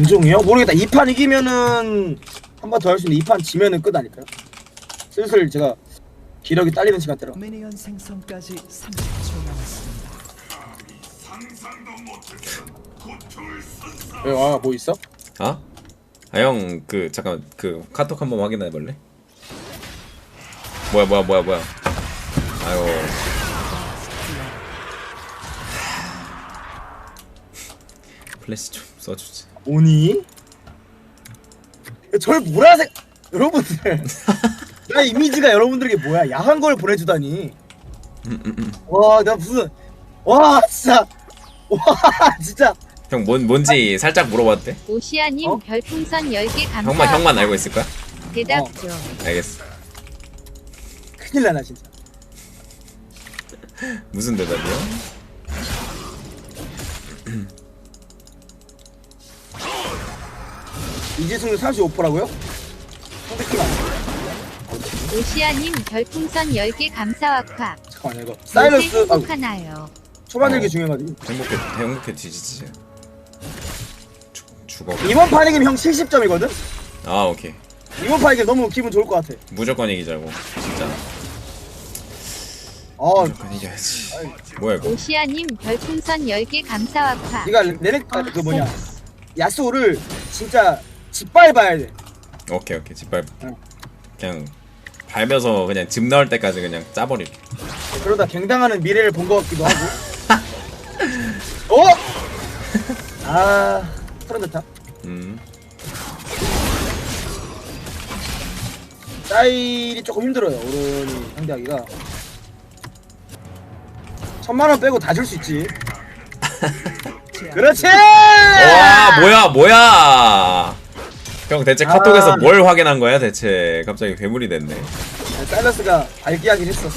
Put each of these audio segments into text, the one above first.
방종이요? 모르겠다. 2판 이기면은 한 번 더 할 수 있는데 2판 지면은 끝 아닐까요? 슬슬 제가 기력이 딸리는 시간대라. 미니언 생성까지 30초 남았습니다. 왜, 아, 뭐 있어? 아? 아형 그 잠깐 그 카톡 한번 확인해 볼래? 뭐야 뭐야 뭐야 뭐야 아유 플래시 좀 써주지 오니? 절 보라색 여러분들 나 이미지가 여러분들에게 뭐야 야한 걸 보내주다니 와 내가 무슨 와 진짜 와 진짜 형 뭔, 뭔지 살짝 물어봤대? 오시아님 어? 별풍선 10개 감사. 형만 형만 알고 있을 거야? 대답 어. 좀. 알겠어 큰일 나나 진짜 무슨 대답이야? 이지승률 35%라고요? 상대팀 아니야 오시아님 별풍선 10개 감사와카. 잠깐만요 이거 아, 행복하나요? 초반 어. 일기 중요해가지고 행복해 행복해 뒤지지 죽, 죽어 이번 판 이기면 형 70점이거든? 아 오케이 이번 판 이기면 너무 기분 좋을 것 같아 무조건 이기자고 진짜 아 무조건 이겨야지 뭐야 이거 오시아님 별풍선 10개 감사와카. 니가 레넥 아, 그 뭐냐 야스오를 진짜 짓밟아야 돼. 오케이 오케이. 짓밟. 응. 그냥 밟아서 그냥 집 나올 때까지 그냥 짜버릴게. 그러다 갱당하는 미래를 본 것 같기도 하고. 어? 아 돋다 음. 사일이 조금 힘들어요 오른이 상대하기가. 천만 원 빼고 다 줄 수 있지. 그렇지! 와 뭐야 뭐야 형 대체 카톡에서 아. 뭘 확인한 거야 대체 갑자기 괴물이 됐네 아, 사일러스가 발기하긴 했어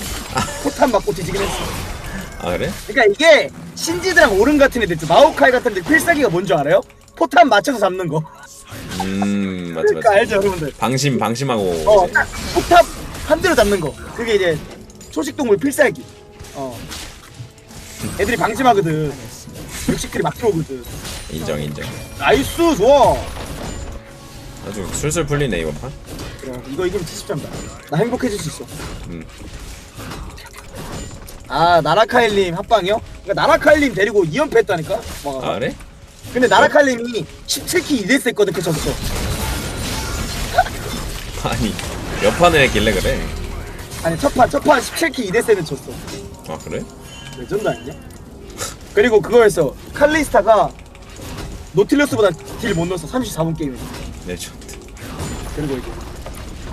포탄 맞고 뒤지긴 했어 아 그래? 그러니까 이게 신지드랑 오른 같은 애들 있죠 마오카이 같은 애들 필살기가 뭔 줄 알아요? 포탄 맞춰서 잡는 거 음 맞지 그러니까 맞지 알죠 여러분들 방심 방심하고 어, 이제 딱 폭탑 한 대로 잡는 거. 그게 이제 초식동물 필살기. 어. 애들이 방심하거든. 육식들이 막 들어오거든. 인정 인정 나이스, 좋아. 아주 술술 풀리네 이번 판 그래, 이거 이기면 70점이다. 나 행복해질 수 있어. 음. 아, 나라카일님 합방이요? 그러니까 나라카일님 데리고 2연패 했다니까? 와. 아 그래? 근데 나라카일님이 17키 1레스 했거든, 그 졌어. 아니 몇 판을 했길래 그래 아니, 첫 판, 첫판 17키 2레스는 졌어. 아 그래? 레전드 아니냐? 그리고 그거에서 칼리스타가 노틸러스보다 딜 못 넣었어. 34분 게임에. 레전 드 그리고 이제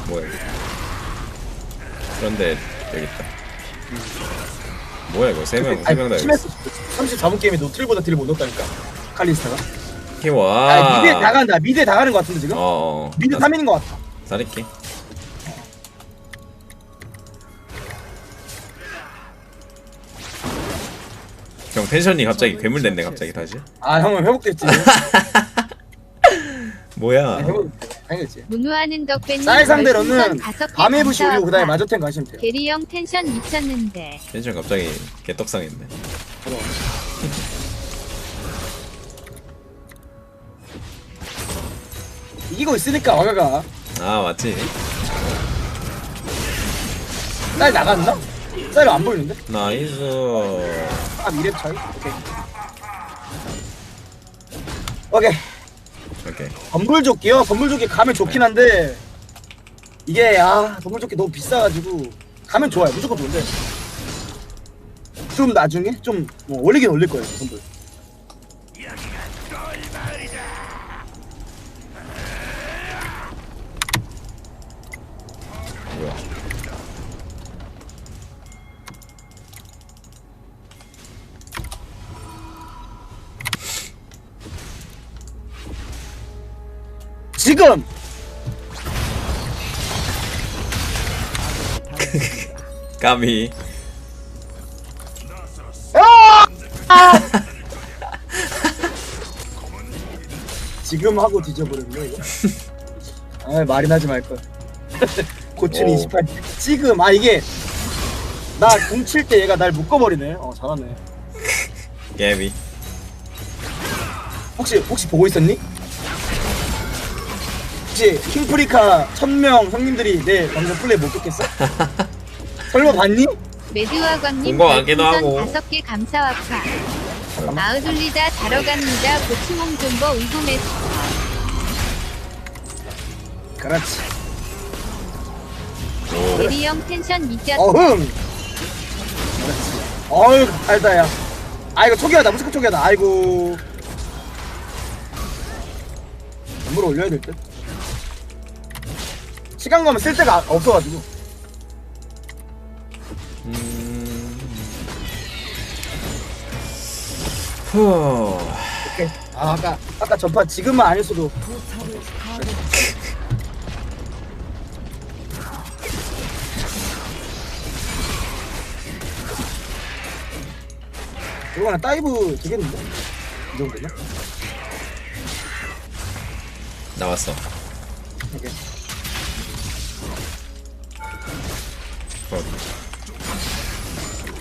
뭐야 이거 그런데 여기 있다 뭐야 이거 세명세 명 다 여기 있어 심했어. 34분 게임에 노틸보다 딜을 못 넣었다니까. 칼리스타가. 키와 아, 미드에 나간다. 미드에 나가는 것 같은데 지금? 어어 미드 3인인 것 같아. 잘했게 형 텐션이 갑자기 괴물 됐네 갑자기 다시 아 형은 회복됐지. 뭐야 회복 당연했지. 문우하는 덕배님 쌀 상대로는 별풍선 다섯 개 밤의 부시 올리고 그다음에. 마저텐 가시면 돼요. 게리 형 텐션 미쳤는데. 텐션 갑자기 개떡상했네 그럼. 이기고 있으니까 와가가 아 맞지 쌀 나갔나? 쌀이 안 보이는데? 나이스 아 미래 차이? 오케이. 오케이. 오케이. 건물조끼요? 건물조끼 가면 좋긴 한데 이게 아 건물조끼 너무 비싸가지고 가면 좋아요. 무조건 좋은데. 좀 나중에? 좀 뭐, 올리긴 올릴 거예요 건물 지금! 까미. 지금 하고 뒤져버렸네 이거? 아 말이 나지 말걸. 오. 28 지금 아 이게 나 공칠 때 얘가 날 묶어버리네. 어 잘하네. 깨비 혹시 혹시 보고 있었니? 혹시 킹프리카 천명 형님들이 내 방송 플레이 못 듣겠어? 설마 봤니? 메드와광님 본거 같기도 하고. 별풍선 다섯 개 감사와파. 아우돌리다 자러 갑니다. 고추몽 좀버 의구메스. 그렇지 대리형 텐션 미쳤. 어흥 그렇지 어휴 달다야 아이고 초기화다 무조건 초기화다 아이고 전부로 올려야 될듯 시간 가면 쓸 데가 없어가지고 음... 후... 오케이 아 아까 아까 전파 지금은 아니었어도 포탑을 파괴. 이거 하나 다이브 되겠는데? 이 정도면? 나왔어. 오케이 어.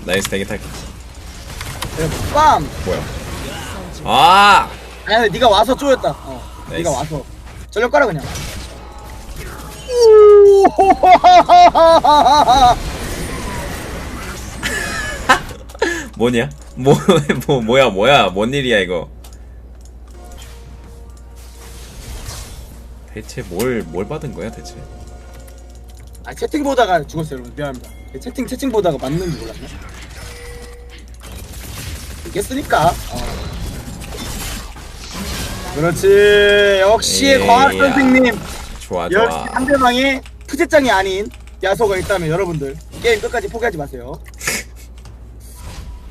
나이스 대기 탈게. 빰! 뭐야? 아! 아니 네가 와서 쪼였다 어 나이스. 네가 와서 전력 깔아 그냥 뭐냐? 뭐, 뭐, 뭐야, 뭐야, 뭔 일이야, 이거. 대체 뭘, 뭘 받은 거야, 대체? 아 채팅 보다가 죽었어요 여러분. 미안합니다. 채팅 채팅 보다가 맞는지 몰랐네. 이겼으니까? 어. 그렇지. 역시 에이, 과학 야. 선생님. 좋아, 역시 좋아. 상대방의 푸제장이 아닌 야소가 있다면 여러분들 게임 끝까지 포기하지 마세요.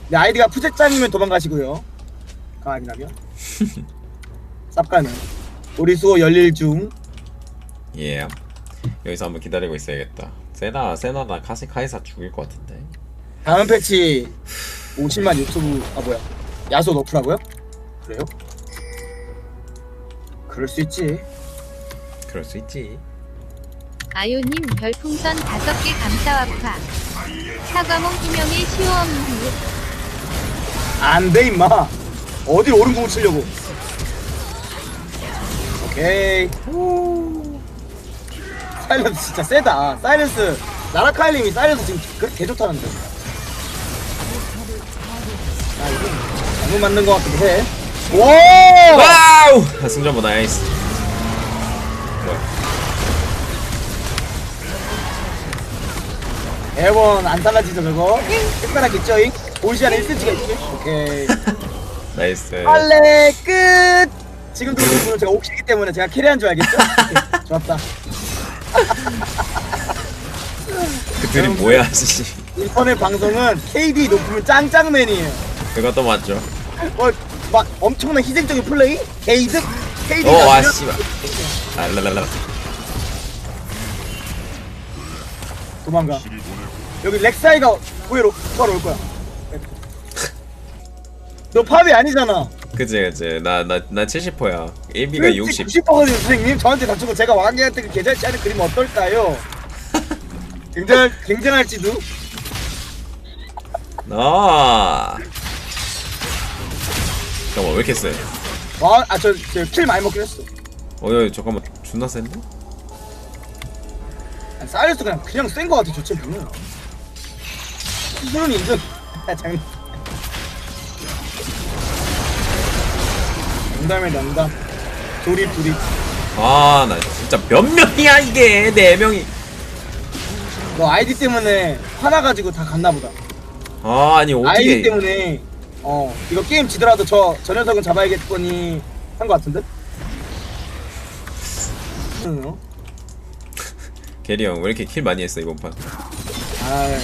내 아이디가 푸제장이면 도망가시고요. 가 아니라면. 쌉가는 우리 수호 열릴 중. 예. 여기서 한번 기다리고 있어야겠다. 세나, 세나나 카시 카이사 죽일 것 같은데. 다음 패치 50만 유튜브 아 뭐야 야소 너프라고요? 그래요? 그럴 수 있지 그럴 수 있지. 아요님 별풍선 다섯 개 감사와파. 사과몽 희명의 시오엄 안돼 임마 어디 오른 공을 치려고 오케이 사이런스 진짜 세다 사이런스 나라카일님이 사이런스 지금 그렇게 개 좋다는데 아 이거 잘못 만든 것 같기도 해 와! 와우! 아, 승전보 나이스. 대원 안 달라지죠 저거 있죠 잉? 올시안에 1cm가 있지 오케이 나이스. 빨래 끝 지금 들은 분은 제가 옥시기 때문에 제가 캐리한 줄 알겠죠? 좋았다 그 드림 뭐야, 씨. 인터넷 방송은 KD 높으면 짱짱맨이에요. 그것도 맞죠. 뭐, 막 엄청난 희생적인 플레이? 게이드? KD. 어, 와, 씨발. 아, 랄랄랄라. 도망가. 여기 렉사이가 구해로 바로 올 거야. 너 팝이 아니잖아. 그치, 그치. 나, 나, 나 70%야. 1비가 60. 90%거든요, 선생님. 저한테 다주고 제가 왕한테 그 계좌치 않은 그림 어떨까요? 굉장할, 굉장할지도. 나. 잠깐만, 왜 이렇게 세? 와, 아, 저, 저킬 많이 먹긴 했어. 어, 야, 잠깐만. 존나 센데? 아니, 사이러스 그냥, 그냥 센거 같아, 저 챔프는. 수준은 인정. 아, 장난. 농담에 농담. 조립, 조립. 아, 나 진짜 몇 명이야, 이게. 네 명이. 너 아이디 때문에 화나가지고 다 갔나 보다. 아, 아니, 아이디 어떻게. 때문에, 어, 이거 게임 지더라도 저, 저 녀석은 잡아야겠거니 한 거 같은데? 응, 어? 게리 형, 왜 이렇게 킬 많이 했어, 이번 판? 아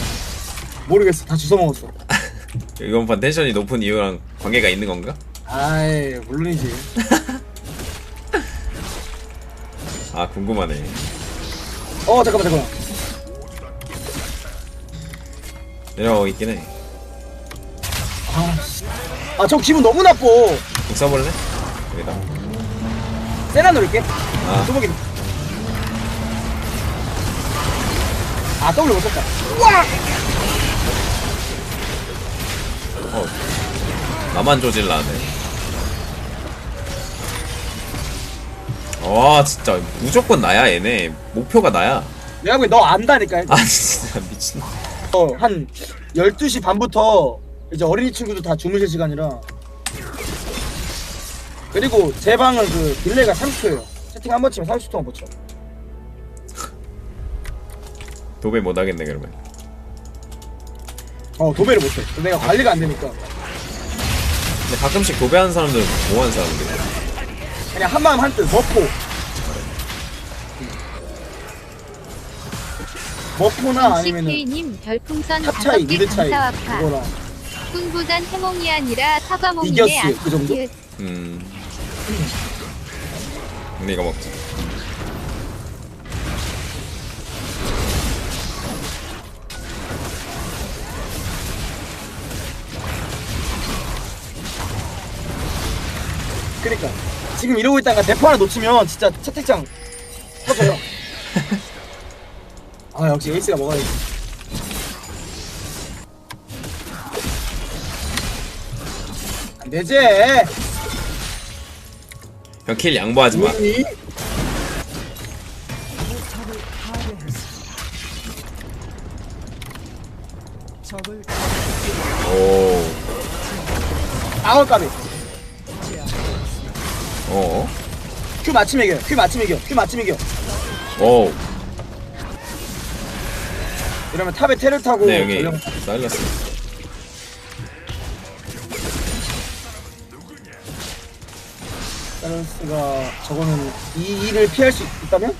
모르겠어. 다 주워 먹었어. 이번 판 텐션이 높은 이유랑 관계가 있는 건가? 아이, 물론이지. 아, 궁금하네. 어, 잠깐만, 잠깐만. 내려가고 있긴 해. 아, 씨. 아, 저 기분 너무 나빠. 국 써볼래? 여기다. 세나 노릴게. 아, 뚜벅이. 아, W 못 썼다. 우와! 어. 나만 조질라네. 와 진짜. 무조건 나야 얘네. 목표가 나야. 내가 보기 너 안다니까. 아 진짜. 미친 어, 한 12시 반부터 이제 어린이 친구들 다 주무실 시간이라. 그리고 제 방은 그 딜레이가 30초예요. 채팅 한 번 치면 30초 동안 버텨 도배 못하겠네 그러면. 어 도배를 못 해. 내가 관리가 안 되니까. 근데 가끔씩 도배하는 사람들은 뭐하는 사람들이야 그냥 한마음 한뜻 머포 머포나 아니면은 CK님 별풍선 탑 차이 5개 미드 차이 감사와파 그거랑. 흥부전 해몽이 아니라 사과몽이네 이겼어요, 그 정도? 아키트. 음. 근데 이거 먹자. 그러니까 지금 이러고 있다가 대포 하나 놓치면 진짜 채팅창 터져요. 아 역시 에이스가 먹어야지. 안 되지. 형킬 양보하지 마. 우리 오. 아웃 까비 큐 맞춤 이겨 큐 맞춤 이겨 큐 맞춤 이겨 오 이러면 탑에 테를 타고 네 여기 전령- 사일러스 사이런스가 저거는 이 일을 피할 수 있다면?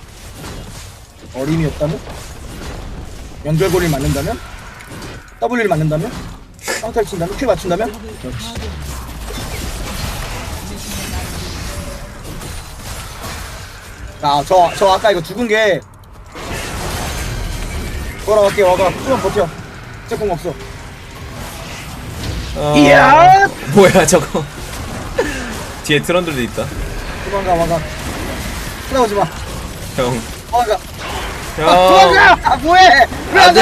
어림이 없다면? 연결고리를 맞는다면? W를 맞는다면? 카운터를 친다면? 큐 맞춘다면? 역시 아, 저, 저 아까 이거 죽은 게 돌아갈게요, 와가. 조금 버텨. 제공 없어. 어... 이야! 뭐야 저거 뒤에 트런들도 있다 도망가, 와가. 쳐다보지 마. 형 와가. 형. 아, 도망가! 아, 뭐해! 왜 안 갔어?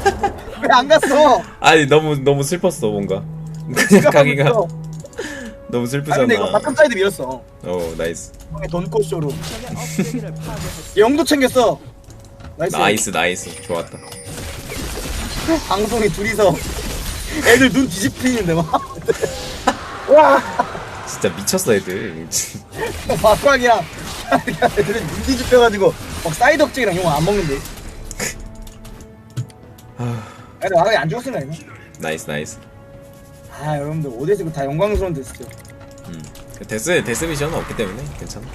왜 안 갔어? 아니 너무 너무 슬펐어 뭔가 그냥 가기가. 너무 아 슬프잖아 근데 이거 바텀 사이드 밀었어. 오 나이스 형의 돈코쇼로. 영도 챙겼어. 나이스. 나이스 나이스 좋았다 방송이 둘이서 애들 눈 뒤집히는데 막. 와, 진짜 미쳤어 애들 막광이야. 애들이 눈 뒤집혀가지고 막 사이드 억제기랑 용 안 먹는데. 아, 애들 막광이 안 죽었으면. 나이스 나이스 아 여러분들 오데스 다 영광스러운 데스죠. 음. 데스 데스 미션은 없기 때문에 괜찮아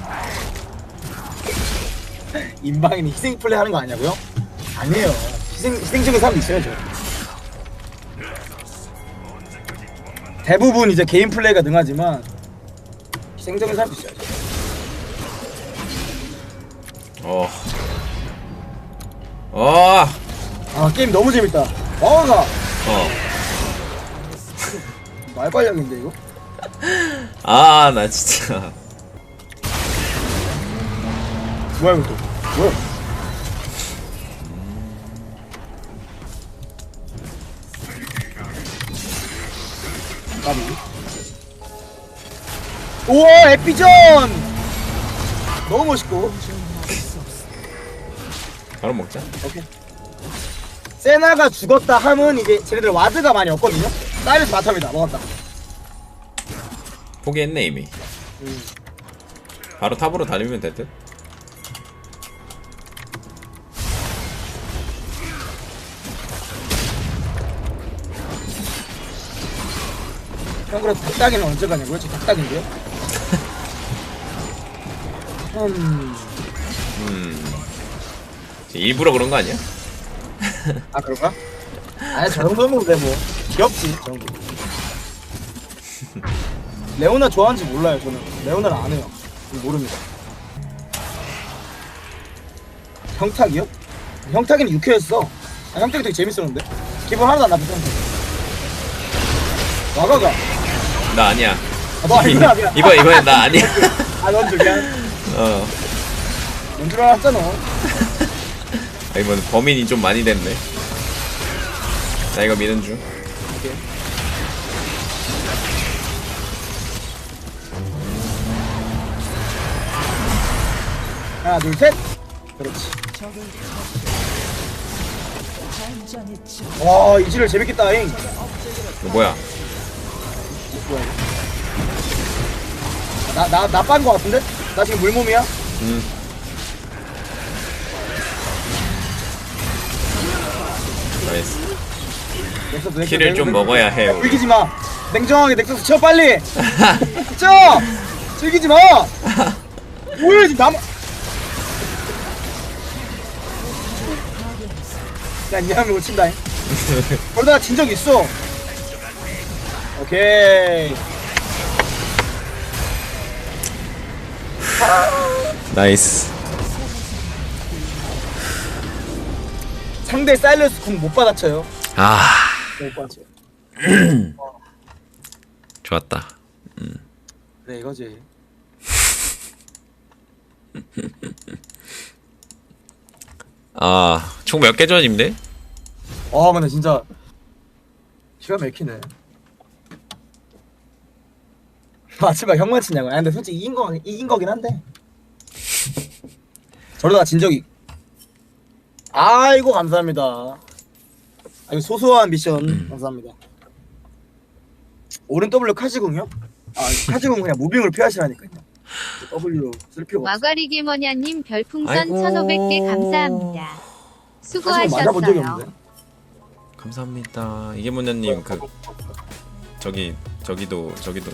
인방이는 희생 플레이 하는 거 아니냐고요? 아니에요. 희생 희생적인 사람도 있어야죠. 대부분 이제 개인 플레이가 능하지만 희생적인 사람도 있어야죠. 어. 어. 아 게임 너무 재밌다. 와가 어. 말빨량인데 이거? 아, 나 진짜. 뭐야 이거 또? 뭐야? 까비. 우와 에피전! 너무 멋있고. 바로 먹자. 오케이. 세나가 죽었다 함은 이제 쟤네들 와드가 많이 없거든요. 사이러스 바텀이다 먹었다. 포기했네, 이미. 음. 바로 탑으로 달리면 될 듯? 형 그래도 닭다기는 언제 가냐고요? 저 닭다기인데요? 음. 음. 일부러 그런 거 아니야? 아 그런가? 아니 저 정도면 근데 뭐 귀엽지 레오나 좋아하는지 몰라요 저는 레오나를 안 해요 모릅니다 형탁이요? 형탁이는 유쾌했어 아, 형탁이 되게 재밌었는데 기분 하나도 안 나쁘지 형탁 와가가 나 아니야. 아, 너 아니구나 미안 이번, 이번엔 나 아니야. 아넌 저기야 어. 뭔줄 알았잖아 아, 이번 범인이 좀 많이 됐네. 나 이거 미는 중. 이게 하나 둘셋 그렇지 와 이지를 재밌겠다 잉 이거 뭐야 뭐야 나나나빤거 같은데? 나 지금 물몸이야? 음. 나이스 넥서스, 넥서스, 키를 좀. 먹어야 해. 우리. 즐기지 마. 냉정하게 넥서스 쳐 빨리. 쳐. 즐기지 마. 뭐야 지금 남. 야 니하면 못 친다. 그러다가 진 적 있어. 오케이. 나이스. 상대 사일러스 궁 못 받아쳐요. 아, 못 받아쳐요. 좋았다. 그래 이거지. 아, 총 몇 개 전인데? 아 근데 진짜 기가 막히네. 마지막 형만 치냐고. 아 근데 솔직히 이긴 거 이긴 거긴 한데. 저러다가 진 적이. 아이고 감사합니다. 아 이거 소소한 미션 감사합니다. 오른 W 카지궁요? 아 카지궁 그냥 무빙으로 피하시라니까요. W로 쓸 필요가 없어. 와가리 게머냐님 별풍선 아이고. 1500개 감사합니다. 카지궁 맞아본 적이 수고하셨어요. 없는데. 감사합니다. 이게 뭐냐님 그 저기 저기도 저기도